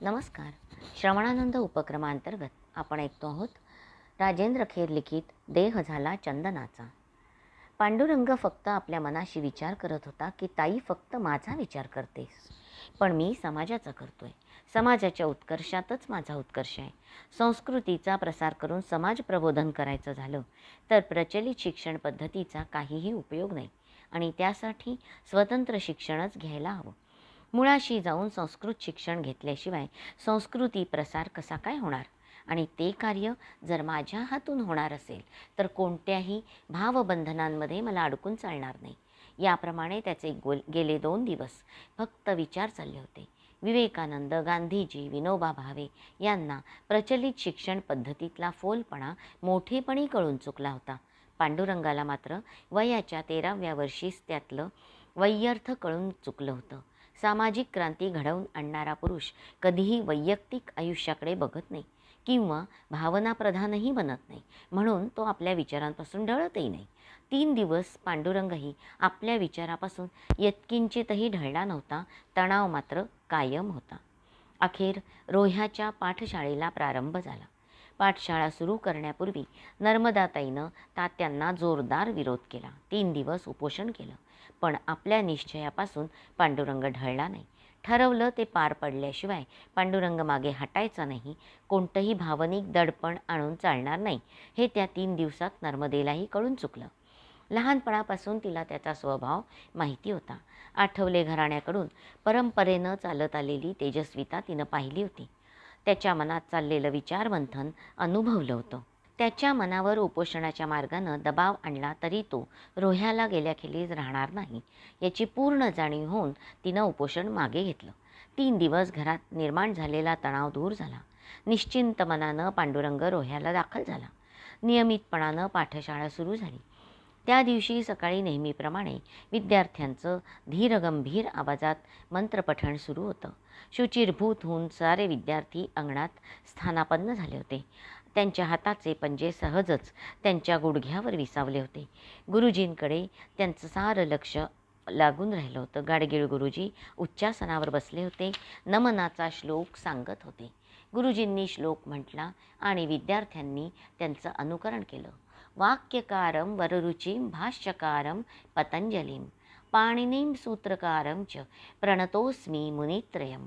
नमस्कार. श्रवणानंद उपक्रमांतर्गत आपण ऐकतो आहोत राजेंद्र खेर लिखित देह झाला चंदनाचा. पांडुरंग फक्त आपल्या मनाशी विचार करत होता की ताई फक्त माझा विचार करतेस पण मी समाजाचा करतोय. समाजाच्या उत्कर्षातच माझा उत्कर्ष आहे. संस्कृतीचा प्रसार करून समाज प्रबोधन करायचं झालं तर प्रचलित शिक्षण पद्धतीचा काहीही उपयोग नाही आणि त्यासाठी स्वतंत्र शिक्षणच घ्यायला हवं. मुळाशी जाऊन संस्कृत शिक्षण घेतल्याशिवाय संस्कृती प्रसार कसा काय होणार? आणि ते कार्य जर माझ्या हातून होणार असेल तर कोणत्याही भावबंधनांमध्ये मला अडकून चालणार नाही. याप्रमाणे त्याचे गोल गेले दोन दिवस फक्त विचार चालले होते. विवेकानंद गांधीजी विनोबा भावे यांना प्रचलित शिक्षण पद्धतीतला फोलपणा मोठेपणी कळून चुकला होता. पांडुरंगाला मात्र वयाच्या तेराव्या वर्षीच त्यातलं वैयर्थ कळून चुकलं होतं. सामाजिक क्रांती घडवून आणणारा पुरुष कधीही वैयक्तिक आयुष्याकडे बघत नाही किंवा भावनाप्रधानही बनत नाही. म्हणून तो आपल्या विचारांपासून ढळतही नाही. तीन दिवस पांडुरंगही आपल्या विचारापासून यत्किंचितही ढळला नव्हता तणाव मात्र कायम होता. अखेर रोह्याच्या पाठशाळेला प्रारंभ झाला. पाठशाळा सुरू करण्यापूर्वी नर्मदाताईनं तात्यांना जोरदार विरोध केला. तीन दिवस उपोषण केलं. पण आपल्या निश्चयापासून पांडुरंग ढळला नाही. ठरवलं ते पार पडल्याशिवाय पांडुरंग मागे हटायचा नाही. कोणतंही भावनिक दडपण आणून चालणार नाही. हे त्या तीन दिवसात नर्मदेलाही कळून चुकलं. लहानपणापासून तिला त्याचा स्वभाव माहिती होता. आठवले घराण्याकडून परंपरेनं चालत आलेली तेजस्विता तिनं पाहिली होती. त्याच्या मनात चाललेलं विचारमंथन अनुभवलं होतं. त्याच्या मनावर उपोषणाच्या मार्गानं दबाव आणला तरी तो रोह्याला गेल्याखेरीज राहणार नाही याची पूर्ण जाणीव होऊन तिनं उपोषण मागे घेतलं. तीन दिवस घरात निर्माण झालेला तणाव दूर झाला. निश्चिंत मनानं पांडुरंग रोह्याला दाखल झाला. नियमितपणानं पाठशाळा सुरू झाली. त्या दिवशी सकाळी नेहमीप्रमाणे विद्यार्थ्यांचं धीरगंभीर आवाजात मंत्रपठण सुरू होतं. शुचिरभूत होऊन सारे विद्यार्थी अंगणात स्थानापन्न झाले होते. त्यांच्या हाताचे पंजे सहजच त्यांच्या गुडघ्यावर विसावले होते. गुरुजींकडे त्यांचं सारं लक्ष लागून राहिलं होतं. गाडगीळ गुरुजी उच्चासनावर बसले होते. नमनाचा श्लोक सांगत होते. गुरुजींनी श्लोक म्हटला आणि विद्यार्थ्यांनी त्यांचं अनुकरण केलं. वाक्यकारं वररुचिं भाष्यकारं पतंजलीम पाणिनीम सूत्रकारं च प्रणतोस्मी मुनित्रयम्.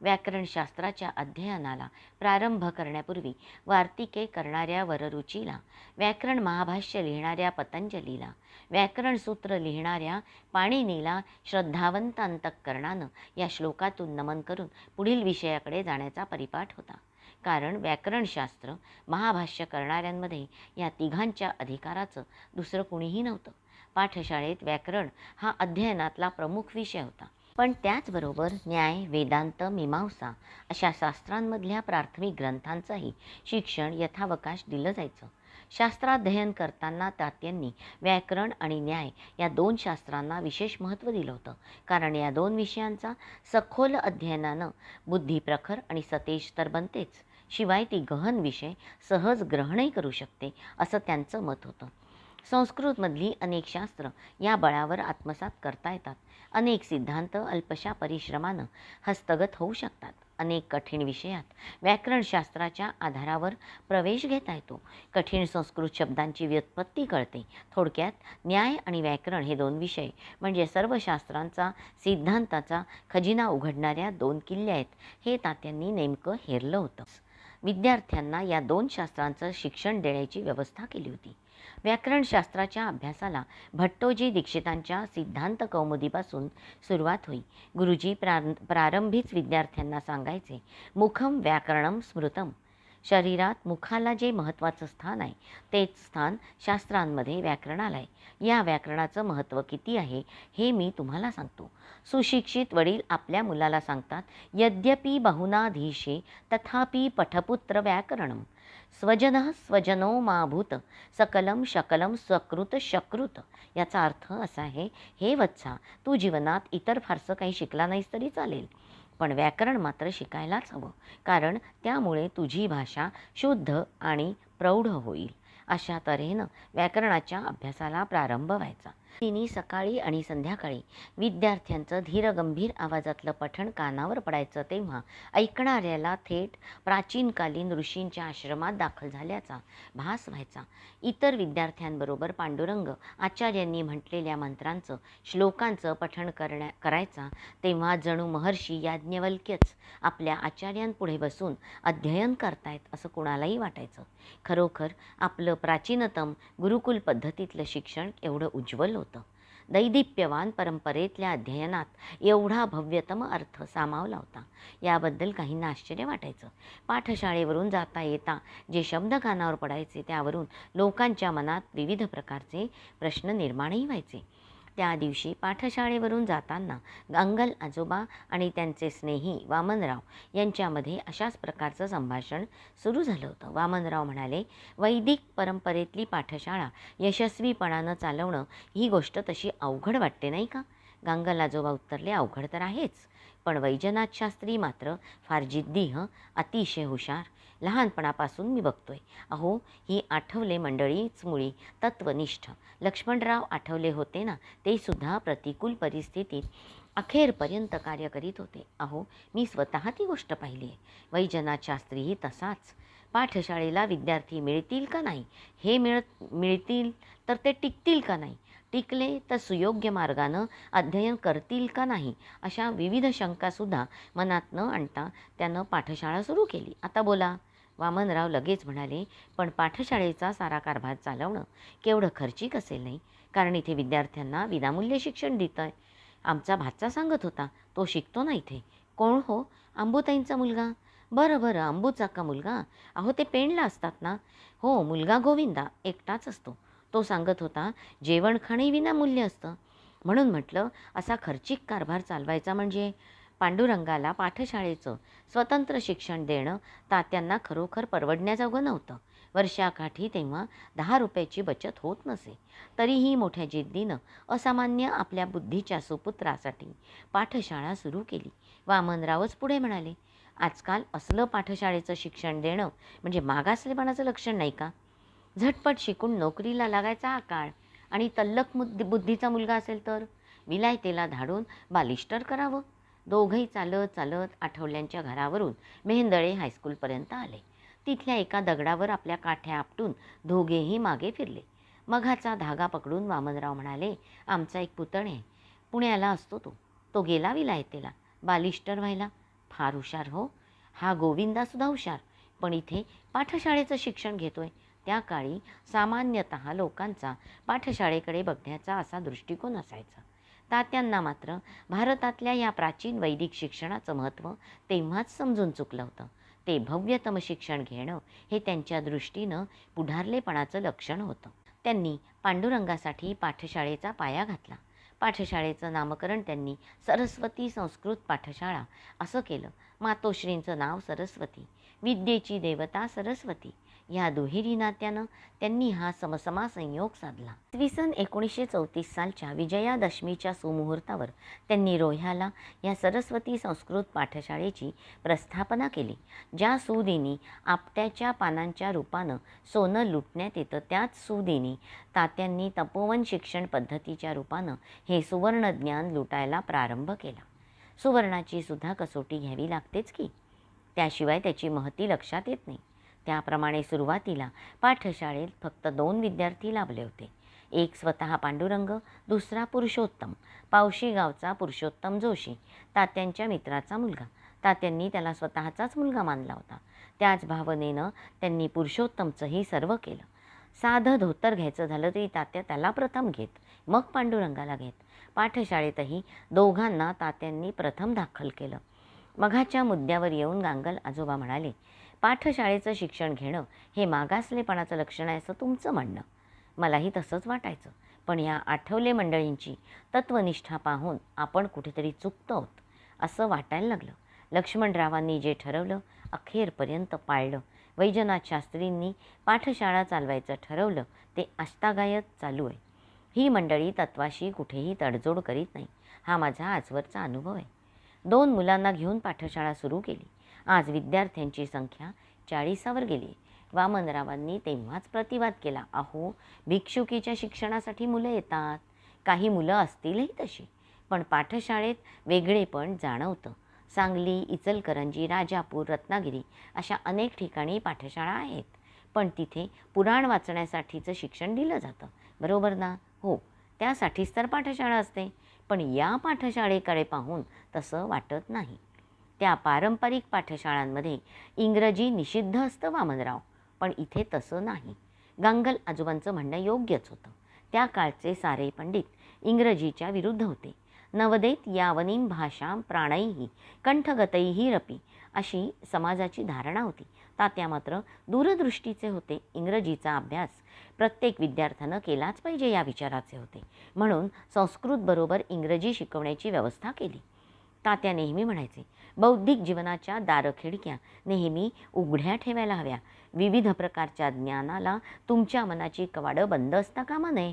व्याकरणशास्त्राच्या अध्ययनाला प्रारंभ करण्यापूर्वी वार्तिके करणाऱ्या वररुचीला व्याकरण महाभाष्य लिहिणाऱ्या पतंजलीला व्याकरण सूत्र लिहिणाऱ्या पाणिनीला श्रद्धावंत अंतःकरणानं या श्लोकातून नमन करून पुढील विषयाकडे जाण्याचा परिपाठ होता. कारण व्याकरणशास्त्र महाभाष्य करणाऱ्यांमध्ये या तिघांच्या अधिकाराचं दुसरं कुणीही नव्हतं. पाठशाळेत व्याकरण हा अध्ययनातला प्रमुख विषय होता. पण त्याचबरोबर न्याय वेदांत मीमांसा अशा शास्त्रांमधल्या प्राथमिक ग्रंथांचंही शिक्षण यथावकाश दिलं जायचं. शास्त्राध्ययन करताना तात्यांनी व्याकरण आणि न्याय या दोन शास्त्रांना विशेष महत्त्व दिलं होतं. कारण या दोन विषयांचा सखोल अध्ययनानं बुद्धी प्रखर आणि सतेज तर बनतेच. शिवाय ती गहन विषय सहज ग्रहणही करू शकते असं त्यांचं मत होतं. संस्कृतमधली अनेक शास्त्र या बळावर आत्मसात करता येतात. अनेक सिद्धांत अल्पशा परिश्रमानं हस्तगत होऊ शकतात. अनेक कठीण विषयात व्याकरणशास्त्राच्या आधारावर प्रवेश घेता येतो. कठीण संस्कृत शब्दांची व्युत्पत्ती कळते. थोडक्यात न्याय आणि व्याकरण हे दोन विषय म्हणजे सर्व शास्त्रांचा सिद्धांताचा खजिना उघडणाऱ्या दोन किल्ले आहेत हे तात्यांनी नेमकं हेरलं होतं. विद्यार्थ्यांना या दोन शास्त्रांचं शिक्षण देण्याची व्यवस्था केली होती. व्याकरणशास्त्राच्या अभ्यासाला भट्टोजी दीक्षितांच्या सिद्धांत कौमुदीपासून सुरुवात होई. गुरुजी प्रार प्रारंभीच विद्यार्थ्यांना सांगायचे मुखम व्याकरणम स्मृतम. शरीरात मुखाला जे महत्त्वाचं स्थान आहे तेच स्थान शास्त्रांमध्ये व्याकरणाला आहे. या व्याकरणाचं महत्त्व किती आहे हे मी तुम्हाला सांगतो. सुशिक्षित वडील आपल्या मुलाला सांगतात यद्यपि बहुनाधीशे तथापि पठपुत्र व्याकरणम. स्वजन स्वजनो माभूत सकलम शकलम सकृत शकृत. याचा अर्थ असा आहे हे वत्सा तू जीवनात इतर फारसं काही शिकला नाहीस तरी चालेल. पण व्याकरण मात्र शिकायलाच हवं कारण त्यामुळे तुझी भाषा शुद्ध आणि प्रौढ होईल. अशा तऱ्हेनं व्याकरणाच्या अभ्यासाला प्रारंभ व्हायचा. तिने सकाळी आणि संध्याकाळी. विद्यार्थ्यांचं धीरगंभीर आवाजातलं पठण कानावर पडायचं तेव्हा ऐकणाऱ्याला थेट प्राचीनकालीन ऋषींच्या आश्रमात दाखल झाल्याचा भास व्हायचा. इतर विद्यार्थ्यांबरोबर पांडुरंग आचार्यांनी म्हटलेल्या मंत्रांचं श्लोकांचं पठण करण्या करायचा तेव्हा जणू महर्षी याज्ञवल्क्यच आपल्या आचार्यांपुढे बसून अध्ययन करतायत असं कोणालाही वाटायचं. खरोखर आपलं प्राचीनतम गुरुकुल पद्धतीतलं शिक्षण एवढं उज्ज्वल होतं. दैदिप्यवान परंपरेतल्या अध्ययनात एवढा भव्यतम अर्थ सामावला होता. याबद्दल काहींना आश्चर्य वाटायचं. पाठशाळेवरून जाता येता जे शब्द कानावर पडायचे त्यावरून लोकांच्या मनात विविध प्रकारचे प्रश्न निर्माणही व्हायचे. त्या दिवशी पाठशाळेवरून जाताना गांगल आजोबा आणि त्यांचे स्नेही वामनराव यांच्यामध्ये अशाच प्रकारचं संभाषण सुरू झालं होतं. वामनराव म्हणाले वैदिक परंपरेतली पाठशाळा यशस्वीपणानं चालवणं ही गोष्ट तशी अवघड वाटते नाही का? गांगल आजोबा उत्तरले अवघड तर आहेच. पण वैजनाथ शास्त्री मात्र फार जिद्दी अतिशय हुशार. लहानपणापासून मी बघतोय. अहो ही आठवले मंडळीच मुळी तत्वनिष्ठ. लक्ष्मणराव आठवले होते ना ते सुद्धा प्रतिकूल परिस्थितीत अखेरपर्यंत कार्य करीत होते. अहो मी स्वतः ती गोष्ट पाहिली आहे. वैजनाथ शास्त्रीही तसाच. पाठशाळेला विद्यार्थी मिळतील का नाही? हे मिळत मिळतील तर ते टिकतील का नाही? टिकले तर सुयोग्य मार्गानं अध्ययन करतील का नाही? अशा विविध शंकासुद्धा मनात न आणता त्यानं पाठशाळा सुरू केली. आता बोला. वामनराव लगेच म्हणाले पण पाठशाळेचा सारा कारभार चालवणं केवढं खर्चिक असेल नाही? कारण इथे विद्यार्थ्यांना विनामूल्य शिक्षण देत आहे आमचा भाचा सांगत होता. तो शिकतो ना इथे. कोण हो? अंबुताईंचा मुलगा. बरं बरं. अंबूचा का मुलगा? अहो ते पेणला असतात ना. हो मुलगा गोविंदा. एकटाच असतो. तो सांगत होता जेवण खाणे विनामूल्य असतं. म्हणून म्हटलं असा खर्चिक कारभार चालवायचा म्हणजे? पांडुरंगाला पाठशाळेचं स्वतंत्र शिक्षण देणं तात्यांना खरोखर परवडण्याजोगं नव्हतं. वर्षाकाठी तेव्हा दहा रुपयाची बचत होत नसे. तरीही मोठ्या जिद्दीनं असामान्य आपल्या बुद्धीच्या सुपुत्रासाठी पाठशाळा सुरू केली. वामनरावच पुढे म्हणाले आजकाल असलं पाठशाळेचं शिक्षण देणं म्हणजे मागासलेपणाचं लक्षण नाही का? झटपट शिकून नोकरीला लागायचा हा काळ. आणि तल्लक मुद्दी बुद्धीचा मुलगा असेल तर? विलायतेला धाडून बालिष्टर करावं. दोघंही चालत चालत आठवल्यांच्या घरावरून मेहंदळे हायस्कूलपर्यंत आले. तिथल्या एका दगडावर आपल्या काठ्या आपटून दोघेही मागे फिरले. मघाचा धागा पकडून वामनराव म्हणाले आमचा एक पुतण आहे. पुण्याला असतो तो. तो गेला विलायतेला बालिष्टर व्हायला. फार हुशार हो. हा गोविंदासुद्धा हुशार. पण इथे पाठशाळेचं शिक्षण घेतोय. त्या काळी सामान्यतः लोकांचा पाठशाळेकडे बघण्याचा असा दृष्टिकोन असायचा. तात्यांना मात्र भारतातल्या या प्राचीन वैदिक शिक्षणाचं महत्त्व तेव्हाच समजून चुकलं होतं. ते भव्यतम शिक्षण घेणं हे त्यांच्या दृष्टीनं पुढारलेपणाचं लक्षण होतं. त्यांनी पांडुरंगासाठी पाठशाळेचा पाया घातला. पाठशाळेचं नामकरण त्यांनी सरस्वती संस्कृत पाठशाळा असं केलं. मातोश्रींचं नाव सरस्वती विद्येची देवता सरस्वती या दुहेरी नात्यानं त्यांनी हा समसमा संयोग साधला. इसवी सन एकोणीसशे चौतीस सालच्या विजयादशमीच्या सुमुहूर्तावर त्यांनी रोह्याला या सरस्वती संस्कृत पाठशाळेची प्रस्थापना केली ज्या सुदिनी आपट्याच्या पानांच्या रूपानं सोनं लुटण्यात येतं. त्याच सुदिनी तात्यांनी तपोवन शिक्षण पद्धतीच्या रूपानं हे सुवर्णज्ञान लुटायला प्रारंभ केला. सुवर्णाची सुद्धा कसोटी घ्यावी लागतेच की? त्याशिवाय त्याची महती लक्षात येत नाही. त्याप्रमाणे सुरुवातीला पाठशाळेत फक्त दोन विद्यार्थी लाभले होते. एक स्वतः पांडुरंग दुसरा पुरुषोत्तम. पावशी गावचा पुरुषोत्तम जोशी तात्यांच्या मित्राचा मुलगा. तात्यांनी त्याला स्वतःचाच मुलगा मानला होता. त्याच भावनेनं त्यांनी पुरुषोत्तमचंही सर्व केलं. साधं धोतर घ्यायचं झालं तरी तात्या त्याला प्रथम घेत मग पांडुरंगाला घेत. पाठशाळेतही दोघांना तात्यांनी प्रथम दाखल केलं. मघाच्या मुद्द्यावर येऊन गांगल आजोबा म्हणाले पाठशाळेचं शिक्षण घेणं हे मागासलेपणाचं लक्षण आहे असं तुमचं म्हणणं. मलाही तसंच वाटायचं. पण या आठवले मंडळींची तत्वनिष्ठा पाहून आपण कुठेतरी चुकतो आहोत असं वाटायला लागलं. लक्ष्मणरावांनी जे ठरवलं अखेरपर्यंत पाळलं. वैजनाथ शास्त्रींनी पाठशाळा चालवायचं ठरवलं ते आष्टागायत चालू आहे. ही मंडळी तत्वाशी कुठेही तडजोड करीत नाही. हा माझा आजवरचा अनुभव आहे. दोन मुलांना घेऊन पाठशाळा सुरू केली. आज विद्यार्थ्यांची संख्या चाळीसावर गेली. वामनरावांनी तेव्हाच प्रतिवाद केला. अहो भिक्षुकीच्या शिक्षणासाठी मुलं येतात. काही मुलं असतीलही तशी. पण पाठशाळेत वेगळेपण जाणवतं. सांगली इचलकरंजी राजापूर रत्नागिरी अशा अनेक ठिकाणी पाठशाळा आहेत. पण तिथे पुराण वाचण्यासाठीचं शिक्षण दिलं जातं. बरोबर ना? हो त्यासाठीच तर पाठशाळा असते. पण या पाठशाळेकडे पाहून तसं वाटत नाही. त्या पारंपरिक पाठशाळांमध्ये इंग्रजी निषिद्ध असतं वामनराव. पण इथे तसं नाही. गांगल आजोबांचं म्हणणं योग्यच होतं. त्या काळचे सारे पंडित इंग्रजीच्या विरुद्ध होते. नवदेत यावनीम भाषा प्राणैही कंठगतैही रपी अशी समाजाची धारणा होती. तात्या मात्र दूरदृष्टीचे होते. इंग्रजीचा अभ्यास प्रत्येक विद्यार्थ्यानं केलाच पाहिजे या विचाराचे होते. म्हणून संस्कृतबरोबर इंग्रजी शिकवण्याची व्यवस्था केली. तात्या नेहमी म्हणायचे बौद्धिक जीवनाच्या दारखिडक्या नेहमी उघड्या ठेवायला हव्या. विविध प्रकारच्या ज्ञानाला तुमच्या मनाची कवाडं बंद असता कामा नये.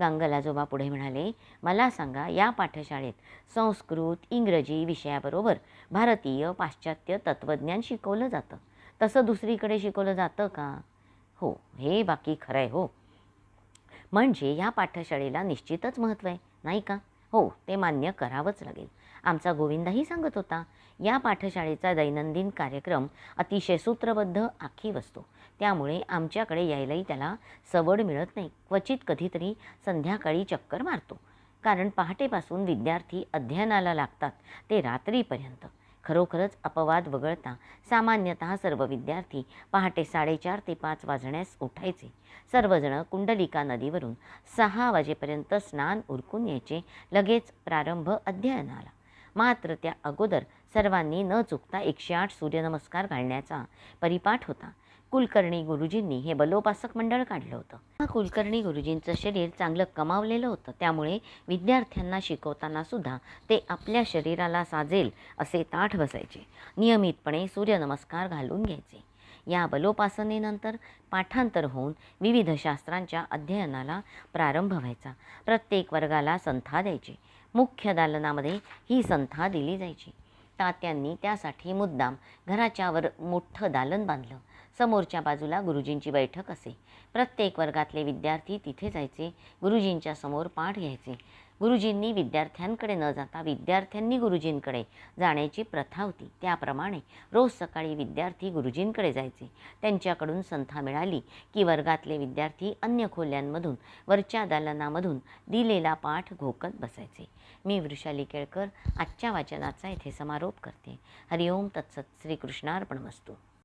गांगलाजोबा पुढे म्हणाले मला सांगा या पाठशाळेत संस्कृत इंग्रजी विषयाबरोबर भारतीय पाश्चात्य तत्त्वज्ञान शिकवलं जातं. तसं दुसरीकडे शिकवलं जातं का? हो हे बाकी खरं आहे हो. म्हणजे या पाठशाळेला निश्चितच महत्त्व आहे नाही का? हो ते मान्य करावंच लागेल. आमचा गोविंदाही सांगत होता या पाठशाळेचा दैनंदिन कार्यक्रम अतिशय सूत्रबद्ध आखीव असतो त्यामुळे आमच्याकडे यायलाही त्याला सवड मिळत नाही. क्वचित कधीतरी संध्याकाळी चक्कर मारतो. कारण पहाटेपासून विद्यार्थी अध्ययनाला लागतात ते रात्रीपर्यंत. खरोखरच अपवाद वगळता सामान्यतः सर्व विद्यार्थी पहाटे साडेचार ते पाच वाजण्यास उठायचे. सर्वजण कुंडलिका नदीवरून सहा वाजेपर्यंत स्नान उरकून यायचे. लगेच प्रारंभ अध्ययनाला मात्र त्या अगोदर सर्वांनी न चुकता एकशे आठ सूर्यनमस्कार घालण्याचा परिपाठ होता. कुलकर्णी गुरुजींनी हे बलोपासक मंडळ काढलं होतं. कुलकर्णी गुरुजींचं शरीर चांगलं कमावलेलं होतं. त्यामुळे विद्यार्थ्यांना शिकवताना सुद्धा ते आपल्या शरीराला साजेल असे ताठ बसायचे. नियमितपणे सूर्यनमस्कार घालून घ्यायचे. या बलोपासनेनंतर पाठांतर होऊन विविध शास्त्रांच्या अध्ययनाला प्रारंभ व्हायचा. प्रत्येक वर्गाला संथा द्यायची. मुख्य दालनामध्ये ही संथा दिली जायची. तात्यांनी त्यासाठी मुद्दाम घराच्यावर मोठं दालन बांधलं. समोरच्या बाजूला गुरुजींची बैठक असे. प्रत्येक वर्गातले विद्यार्थी तिथे जायचे. गुरुजींच्या समोर पाठ घ्यायचे. गुरुजींनी विद्यार्थ्यांकडे न जाता विद्यार्थ्यांनी गुरुजींकडे जाण्याची प्रथा होती. त्याप्रमाणे रोज सकाळी विद्यार्थी गुरुजींकडे जायचे. त्यांच्याकडून संथा मिळाली की वर्गातले विद्यार्थी अन्य खोल्यांमधून वरच्या दालनामधून दिलेला पाठ घोकत बसायचे. मी वृषाली केळकर आजच्या वाचनाचा येथे समारोप करते. हरिओम तत्सत श्रीकृष्णार्पण वस्तू